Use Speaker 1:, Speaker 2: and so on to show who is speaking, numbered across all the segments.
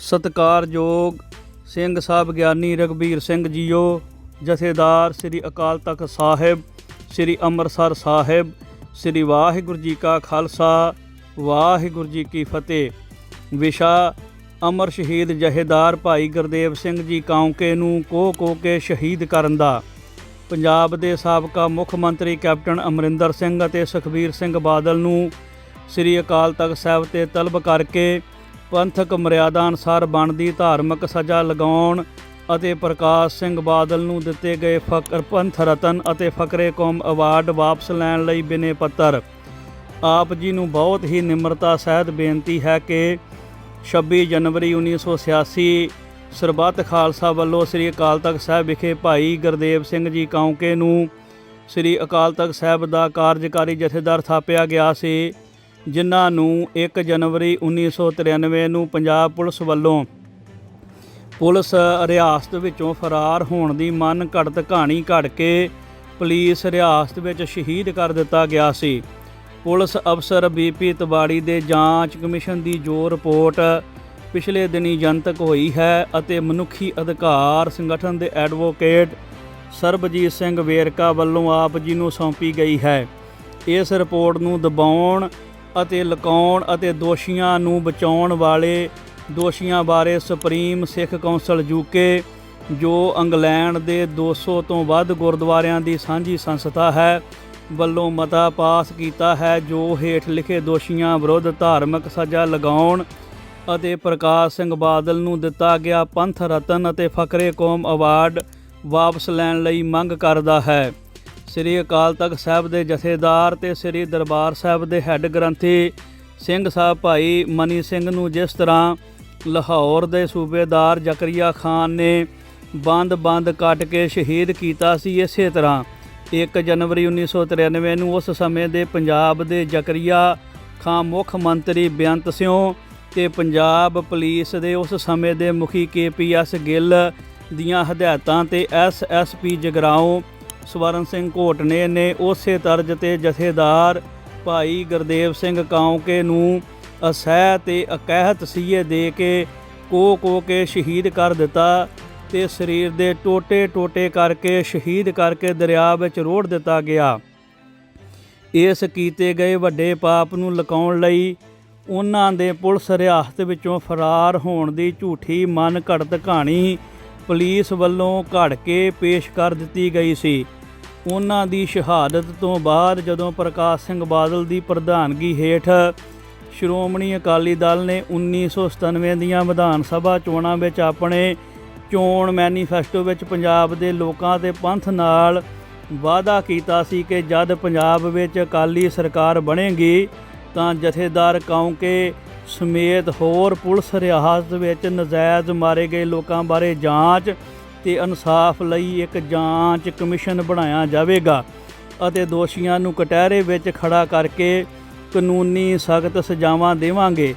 Speaker 1: ਸਤਿਕਾਰਯੋਗ ਸਿੰਘ ਸਾਹਿਬ ਗਿਆਨੀ ਰਗਵੀਰ ਸਿੰਘ ਜੀਓ, ਜਥੇਦਾਰ ਸ੍ਰੀ ਅਕਾਲ ਤਖਤ ਸਾਹਿਬ, ਸ੍ਰੀ ਅੰਮ੍ਰਿਤਸਰ ਸਾਹਿਬ, ਸ੍ਰੀ ਵਾਹਿਗੁਰੂ ਜੀ ਕਾ ਖਾਲਸਾ, ਵਾਹਿਗੁਰੂ ਜੀ ਕੀ ਫਤਿਹ। ਵਿਸ਼ਾ ਅਮਰ ਸ਼ਹੀਦ ਜਹੇਦਾਰ ਭਾਈ ਗੁਰਦੇਵ ਸਿੰਘ ਜੀ ਕਾਉਂਕੇ ਨੂੰ ਕੋਹ ਕੋਹ ਕੇ ਸ਼ਹੀਦ ਕਰਨ ਦਾ। ਪੰਜਾਬ ਦੇ ਸਾਬਕਾ ਮੁੱਖ ਮੰਤਰੀ ਕੈਪਟਨ ਅਮਰਿੰਦਰ ਸਿੰਘ ਅਤੇ ਸੁਖਬੀਰ ਸਿੰਘ ਬਾਦਲ ਨੂੰ ਸ੍ਰੀ ਅਕਾਲ ਤਖਤ ਸਾਹਿਬ ਤੇ ਤਲਬ ਕਰਕੇ ਪੰਥਕ ਮਰਿਆਦਾ ਅਨੁਸਾਰ ਬਣਦੀ ਧਾਰਮਿਕ ਸਜ਼ਾ ਲਗਾਉਣ ਅਤੇ ਪ੍ਰਕਾਸ਼ ਸਿੰਘ ਬਾਦਲ ਨੂੰ ਦਿੱਤੇ ਗਏ ਫਕਰ ਪੰਥ ਰਤਨ ਅਤੇ ਫਕਰੇ ਕੌਮ ਅਵਾਰਡ ਵਾਪਸ ਲੈਣ ਲਈ ਬਿਨੇ ਪੱਤਰ। ਆਪ ਜੀ ਨੂੰ ਬਹੁਤ ਹੀ ਨਿਮਰਤਾ ਸਹਿਤ ਬੇਨਤੀ ਹੈ ਕਿ 26 ਜਨਵਰੀ 1986 ਸਰਬੱਤ ਖਾਲਸਾ ਵੱਲੋਂ ਸ੍ਰੀ ਅਕਾਲ ਤਖਤ ਸਾਹਿਬ ਵਿਖੇ ਭਾਈ ਗੁਰਦੇਵ ਸਿੰਘ ਜੀ ਕਾਉਂਕੇ ਨੂੰ ਸ੍ਰੀ ਅਕਾਲ ਤਖਤ ਸਾਹਿਬ ਦਾ ਕਾਰਜਕਾਰੀ ਜਥੇਦਾਰ ਥਾਪਿਆ ਗਿਆ ਸੀ। ਜਿਨ੍ਹਾਂ ਨੂੰ 1 ਜਨਵਰੀ 1993 ਨੂੰ ਪੰਜਾਬ ਪੁਲਿਸ ਵੱਲੋਂ ਪੁਲਿਸ ਰਿਆਸਤ ਵਿੱਚੋਂ ਫਰਾਰ ਹੋਣ ਦੀ ਮਨ ਘੜਤ ਕਹਾਣੀ ਘੜ ਕੇ ਪੁਲਿਸ ਰਿਆਸਤ ਵਿੱਚ ਸ਼ਹੀਦ ਕਰ ਦਿੱਤਾ ਗਿਆ ਸੀ। ਪੁਲਿਸ ਅਫਸਰ ਬੀਪੀ ਤਵਾੜੀ ਦੇ ਜਾਂਚ ਕਮਿਸ਼ਨ ਦੀ ਜੋ ਰਿਪੋਰਟ ਪਿਛਲੇ ਦਿਨੀ ਜਨਤਕ ਹੋਈ ਹੈ ਅਤੇ ਮਨੁੱਖੀ ਅਧਿਕਾਰ ਸੰਗਠਨ ਦੇ ਐਡਵੋਕੇਟ ਸਰਬਜੀਤ ਸਿੰਘ ਵੇਰਕਾ ਵੱਲੋਂ ਆਪ ਜੀ ਨੂੰ ਸੌਂਪੀ ਗਈ ਹੈ। ਇਸ ਰਿਪੋਰਟ ਨੂੰ ਦਬਾਉਣ ਅਤੇ ਲੁਕਾਉਣ ਅਤੇ ਦੋਸ਼ੀਆਂ ਨੂੰ ਬਚਾਉਣ ਵਾਲੇ ਦੋਸ਼ੀਆਂ ਬਾਰੇ ਸੁਪਰੀਮ ਸਿੱਖ ਕੌਂਸਲ ਯੂਕੇ, ਜੋ ਇੰਗਲੈਂਡ ਦੇ 200 ਤੋਂ ਵੱਧ ਗੁਰਦੁਆਰਿਆਂ ਦੀ ਸਾਂਝੀ ਸੰਸਥਾ ਹੈ, ਵੱਲੋਂ ਮਤਾ ਪਾਸ ਕੀਤਾ ਹੈ, ਜੋ ਹੇਠ ਲਿਖੇ ਦੋਸ਼ੀਆਂ ਵਿਰੁੱਧ ਧਾਰਮਿਕ ਸਜ਼ਾ ਲਗਾਉਣ ਅਤੇ ਪ੍ਰਕਾਸ਼ ਸਿੰਘ ਬਾਦਲ ਨੂੰ ਦਿੱਤਾ ਗਿਆ ਪੰਥ ਰਤਨ ਅਤੇ ਫਕਰੇ ਕੌਮ ਅਵਾਰਡ ਵਾਪਸ ਲੈਣ ਲਈ ਮੰਗ ਕਰਦਾ ਹੈ। ਸ੍ਰੀ ਅਕਾਲ ਤਖਤ ਸਾਹਿਬ ਦੇ ਜਥੇਦਾਰ ਤੇ ਸ੍ਰੀ ਦਰਬਾਰ ਸਾਹਿਬ ਦੇ ਹੈੱਡ ਗ੍ਰੰਥੀ ਸਿੰਘ ਸਾਹਿਬ ਭਾਈ ਮਨੀ ਸਿੰਘ ਨੂੰ ਜਿਸ ਤਰ੍ਹਾਂ ਲਾਹੌਰ ਦੇ ਸੂਬੇਦਾਰ ਜ਼ਕਰੀਆ ਖਾਨ ਨੇ ਬੰਦ-ਬੰਦ ਕੱਟ ਕੇ ਸ਼ਹੀਦ ਕੀਤਾ ਸੀ, ਇਸੇ ਤਰ੍ਹਾਂ 1 ਜਨਵਰੀ 1993 ਨੂੰ ਉਸ ਸਮੇਂ ਦੇ ਪੰਜਾਬ ਦੇ ਜ਼ਕਰੀਆ ਖਾਨ ਮੁੱਖ ਮੰਤਰੀ ਬੇਅੰਤ ਸਿਉ ਤੇ ਪੰਜਾਬ ਪੁਲਿਸ ਦੇ ਉਸ ਸਮੇਂ ਦੇ ਮੁਖੀ ਕੇਪੀਐਸ ਗਿੱਲ ਦੀਆਂ ਹਦਾਇਤਾਂ ਤੇ ਐਸਐਸਪੀ ਜਗਰਾਉਂ ਸਵਰਨ ਸਿੰਘ ਘੋਟਨੇ ਨੇ ਉਸੇ ਤਰਜ਼ ਤੇ ਜਥੇਦਾਰ ਭਾਈ ਗੁਰਦੇਵ ਸਿੰਘ ਕਾਉਂਕੇ ਨੂੰ ਅਸਹਿ ਤੇ ਅਕਹਿਤ ਸੀਏ ਦੇ ਕੇ ਕੋ ਕੋ ਕੇ ਸ਼ਹੀਦ ਕਰ ਦਿੱਤਾ ਤੇ ਸਰੀਰ ਦੇ ਟੋਟੇ ਟੋਟੇ ਕਰਕੇ ਸ਼ਹੀਦ ਕਰਕੇ ਦਰਿਆ ਵਿੱਚ ਰੋੜ ਦਿੱਤਾ ਗਿਆ। ਇਸ ਕੀਤੇ ਗਏ ਵੱਡੇ ਪਾਪ ਨੂੰ ਲੁਕਾਉਣ ਲਈ ਉਹਨਾਂ ਦੇ ਪੁਲਿਸ ਰਿਆਸਤ ਵਿੱਚੋਂ ਫਰਾਰ ਹੋਣ ਦੀ ਝੂਠੀ ਮਨ ਘੜਤ ਕਹਾਣੀ ਪੁਲਿਸ ਵੱਲੋਂ ਘੜ ਕੇ ਪੇਸ਼ ਕਰ ਦਿੱਤੀ ਗਈ ਸੀ। ਉਹਨਾਂ ਦੀ ਸ਼ਹਾਦਤ ਤੋਂ ਬਾਅਦ ਜਦੋਂ ਪ੍ਰਕਾਸ਼ ਸਿੰਘ ਬਾਦਲ ਦੀ ਪ੍ਰਧਾਨਗੀ ਹੇਠ ਸ਼੍ਰੋਮਣੀ ਅਕਾਲੀ ਦਲ ਨੇ 1997 ਦੀਆਂ ਵਿਧਾਨ ਸਭਾ ਚੋਣਾਂ ਵਿੱਚ ਆਪਣੇ ਚੋਣ ਮੈਨੀਫੈਸਟੋ ਵਿੱਚ ਪੰਜਾਬ ਦੇ ਲੋਕਾਂ ਤੇ ਪੰਥ ਨਾਲ ਵਾਅਦਾ ਕੀਤਾ ਸੀ ਕਿ ਜਦ ਪੰਜਾਬ ਵਿੱਚ ਅਕਾਲੀ ਸਰਕਾਰ ਬਣੇਗੀ ਤਾਂ ਜਥੇਦਾਰ ਕੌਂਕੇ ਸਮੇਤ ਹੋਰ ਪੁਲਿਸ ਰਿਆਸਤ ਵਿੱਚ ਨਜਾਇਜ਼ ਮਾਰੇ ਗਏ ਲੋਕਾਂ ਬਾਰੇ ਜਾਂਚ ਤੇ ਇਨਸਾਫ ਲਈ ਇੱਕ ਜਾਂਚ ਕਮਿਸ਼ਨ ਬਣਾਇਆ ਜਾਵੇਗਾ ਅਤੇ ਦੋਸ਼ੀਆਂ ਨੂੰ ਕਟਹਿਰੇ ਵਿੱਚ ਖੜਾ ਕਰਕੇ ਕਾਨੂੰਨੀ ਸਖਤ ਸਜ਼ਾਵਾਂ ਦੇਵਾਂਗੇ।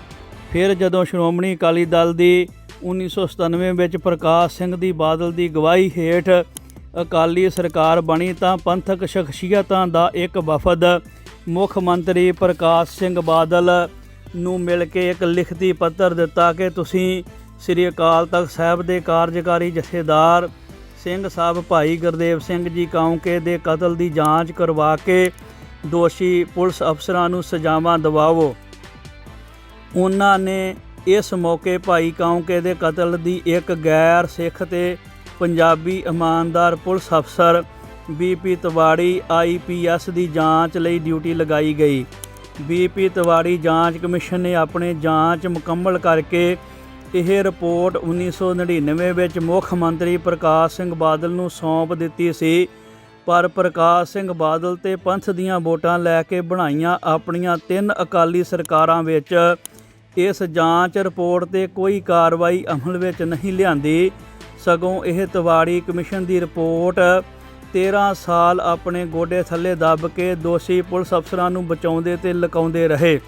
Speaker 1: ਫਿਰ ਜਦੋਂ ਸ਼੍ਰੋਮਣੀ ਅਕਾਲੀ ਦਲ ਦੀ 1997 ਵਿੱਚ ਪ੍ਰਕਾਸ਼ ਸਿੰਘ ਦੀ ਬਾਦਲ ਦੀ ਗਵਾਹੀ ਹੇਠ ਅਕਾਲੀ ਸਰਕਾਰ ਬਣੀ ਤਾਂ ਪੰਥਕ ਸ਼ਖਸੀਅਤਾਂ ਦਾ ਇੱਕ ਵਫਦ ਮੁੱਖ ਮੰਤਰੀ ਪ੍ਰਕਾਸ਼ ਸਿੰਘ ਬਾਦਲ ਨੂੰ ਮਿਲ ਕੇ ਇੱਕ ਲਿਖਤੀ ਪੱਤਰ ਦਿੱਤਾ ਕਿ ਤੁਸੀਂ ਸ੍ਰੀ ਅਕਾਲ ਤਖਤ ਸਾਹਿਬ ਦੇ ਕਾਰਜਕਾਰੀ ਜਥੇਦਾਰ ਸਿੰਘ ਸਾਹਿਬ ਭਾਈ ਗੁਰਦੇਵ ਸਿੰਘ ਜੀ ਕਾਉਂਕੇ ਦੇ ਕਤਲ ਦੀ ਜਾਂਚ ਕਰਵਾ ਕੇ ਦੋਸ਼ੀ ਪੁਲਿਸ ਅਫਸਰਾਂ ਨੂੰ ਸਜ਼ਾਵਾਂ ਦਿਵਾਓ ਉਹਨਾਂ ਨੇ ਇਸ ਮੌਕੇ ਭਾਈ ਕਾਉਂਕੇ ਦੇ ਕਤਲ ਦੀ ਇੱਕ ਗੈਰ ਸਿੱਖ ਤੇ ਪੰਜਾਬੀ ਇਮਾਨਦਾਰ ਪੁਲਿਸ ਅਫਸਰ ਬੀਪੀ ਤਵਾੜੀ ਆਈਪੀਐਸ ਦੀ ਜਾਂਚ ਲਈ ਡਿਊਟੀ ਲਗਾਈ ਗਈ। ਬੀਪੀ ਤਿਵਾੜੀ ਜਾਂਚ ਕਮਿਸ਼ਨ ਨੇ ਆਪਣੇ ਜਾਂਚ ਮੁਕੰਮਲ ਕਰਕੇ ਇਹ ਰਿਪੋਰਟ 1999 ਵਿੱਚ ਮੁੱਖ ਮੰਤਰੀ ਪ੍ਰਕਾਸ਼ ਸਿੰਘ ਬਾਦਲ ਨੂੰ ਸੌਂਪ ਦਿੱਤੀ ਸੀ। ਪਰ ਪ੍ਰਕਾਸ਼ ਸਿੰਘ ਬਾਦਲ ਤੇ ਪੰਥ ਦੀਆਂ ਵੋਟਾਂ ਲੈ ਕੇ ਬਣਾਈਆਂ ਆਪਣੀਆਂ ਤਿੰਨ ਅਕਾਲੀ ਸਰਕਾਰਾਂ ਵਿੱਚ, ਇਸ ਜਾਂਚ ਰਿਪੋਰਟ ਤੇ ਕੋਈ ਕਾਰਵਾਈ ਅਮਲ ਵਿੱਚ ਨਹੀਂ ਲਿਆਂਦੀ। ਸਗੋਂ ਇਹ ਤਵਾੜੀ ਕਮਿਸ਼ਨ ਦੀ ਰਿਪੋਰਟ 13 ਸਾਲ ਆਪਣੇ ਗੋਡੇ ਥੱਲੇ ਦੱਬ ਕੇ ਦੋਸ਼ੀ ਪੁਲਿਸ ਅਫਸਰਾਂ ਨੂੰ ਬਚਾਉਂਦੇ ਤੇ ਲੁਕਾਉਂਦੇ ਰਹੇ।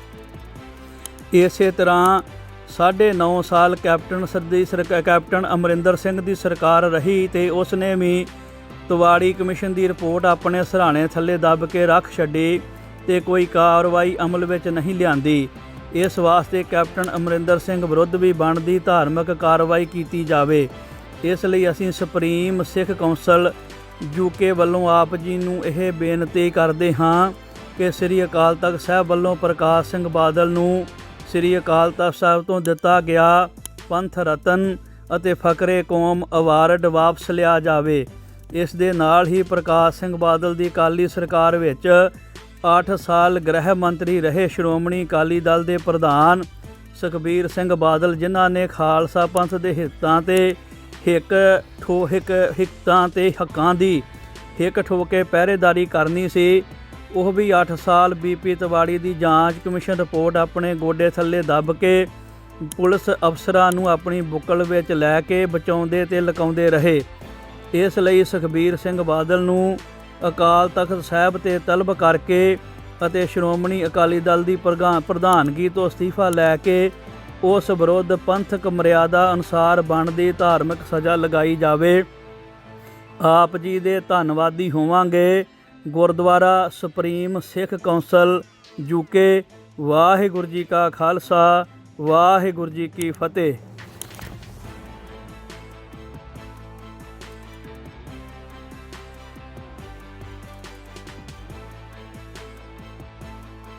Speaker 1: ਇਸੇ ਤਰ੍ਹਾਂ ਸਾਢੇ 9 ਸਾਲ ਕੈਪਟਨ ਸਰਦੀ ਸਰਕਾਰ ਕੈਪਟਨ ਅਮਰਿੰਦਰ ਸਿੰਘ ਦੀ ਸਰਕਾਰ ਰਹੀ ਤੇ ਉਸ ਨੇ ਵੀ ਤਵਾੜੀ ਕਮਿਸ਼ਨ ਦੀ ਰਿਪੋਰਟ ਆਪਣੇ ਸਰਾਣੇ ਥੱਲੇ ਦੱਬ ਕੇ ਰੱਖ ਛੱਡੀ ਤੇ ਕੋਈ ਕਾਰਵਾਈ ਅਮਲ ਵਿੱਚ ਨਹੀਂ ਲਿਆਂਦੀ। ਇਸ ਵਾਸਤੇ ਕੈਪਟਨ ਅਮਰਿੰਦਰ ਸਿੰਘ ਵਿਰੁੱਧ ਵੀ ਬਣਦੀ ਧਾਰਮਿਕ ਕਾਰਵਾਈ ਕੀਤੀ ਜਾਵੇ। ਇਸ ਲਈ ਅਸੀਂ ਸੁਪਰੀਮ ਸਿੱਖ ਕੌਂਸਲ ਯੂਕੇ ਵੱਲੋਂ ਆਪ ਜੀ ਨੂੰ ਇਹ ਬੇਨਤੀ ਕਰਦੇ ਹਾਂ ਕਿ ਸ੍ਰੀ ਅਕਾਲ ਤਖਤ ਸਾਹਿਬ ਵੱਲੋਂ ਪ੍ਰਕਾਸ਼ ਸਿੰਘ ਬਾਦਲ ਨੂੰ ਸ੍ਰੀ ਅਕਾਲ ਤਖਤ ਸਾਹਿਬ ਤੋਂ ਦਿੱਤਾ ਗਿਆ ਪੰਥ ਰਤਨ ਅਤੇ ਫਕਰੇ ਕੌਮ ਅਵਾਰਡ ਵਾਪਸ ਲਿਆ ਜਾਵੇ। ਇਸ ਦੇ ਨਾਲ ਹੀ ਪ੍ਰਕਾਸ਼ ਸਿੰਘ ਬਾਦਲ ਦੀ ਅਕਾਲੀ ਸਰਕਾਰ ਵਿੱਚ 8 ਸਾਲ ਗ੍ਰਹਿ ਮੰਤਰੀ ਰਹੇ ਸ਼੍ਰੋਮਣੀ ਅਕਾਲੀ ਦਲ ਦੇ ਪ੍ਰਧਾਨ ਸੁਖਬੀਰ ਸਿੰਘ ਬਾਦਲ, ਜਿਨ੍ਹਾਂ ਨੇ ਖਾਲਸਾ ਪੰਥ ਦੇ ਹਿੱਤਾਂ ਤੇ ਹਿੱਕ ਠੋ, ਹਿੱਕ ਹਿੱਤਾਂ ਤੇ ਹੱਕਾਂ ਦੀ ਹਿੱਕ ਠੋਕ ਕੇ ਪਹਿਰੇਦਾਰੀ ਕਰਨੀ ਸੀ। ਉਹ ਵੀ 8 ਸਾਲ ਬੀਪੀ ਤਿਵਾੜੀ ਦੀ ਜਾਂਚ ਕਮਿਸ਼ਨ ਰਿਪੋਰਟ ਆਪਣੇ ਗੋਡੇ ਥੱਲੇ ਦੱਬ ਕੇ ਪੁਲਿਸ ਅਫਸਰਾਂ ਨੂੰ ਆਪਣੀ ਬੁੱਕਲ ਵਿੱਚ ਲੈ ਕੇ ਬਚਾਉਂਦੇ ਤੇ ਲਕਾਉਂਦੇ ਰਹੇ। ਇਸ ਲਈ ਸੁਖਬੀਰ ਸਿੰਘ ਬਾਦਲ ਨੂੰ ਅਕਾਲ ਤਖਤ ਸਾਹਿਬ ਤੇ ਤਲਬ ਕਰਕੇ ਅਤੇ ਸ਼੍ਰੋਮਣੀ ਅਕਾਲੀ ਦਲ ਦੀ ਪ੍ਰਧਾਨ- ਪ੍ਰਧਾਨਗੀ ਤੋਂ ਅਸਤੀਫਾ ਲੈ ਕੇ ਉਸ ਵਿਰੁੱਧ ਪੰਥਕ ਮਰਿਆਦਾ ਅਨੁਸਾਰ ਬਣਦੀ ਧਾਰਮਿਕ ਸਜ਼ਾ ਲਗਾਈ ਜਾਵੇ। ਆਪ ਜੀ ਦੇ ਧੰਨਵਾਦੀ ਹੋਵਾਂਗੇ। Gurdwara supreme Sikh council UK Waheguru ji ਕਾ ਖਾਲਸਾ ਵਾਹਿਗੁਰੂ ਜੀ ਕੀ ਫਤਿਹ।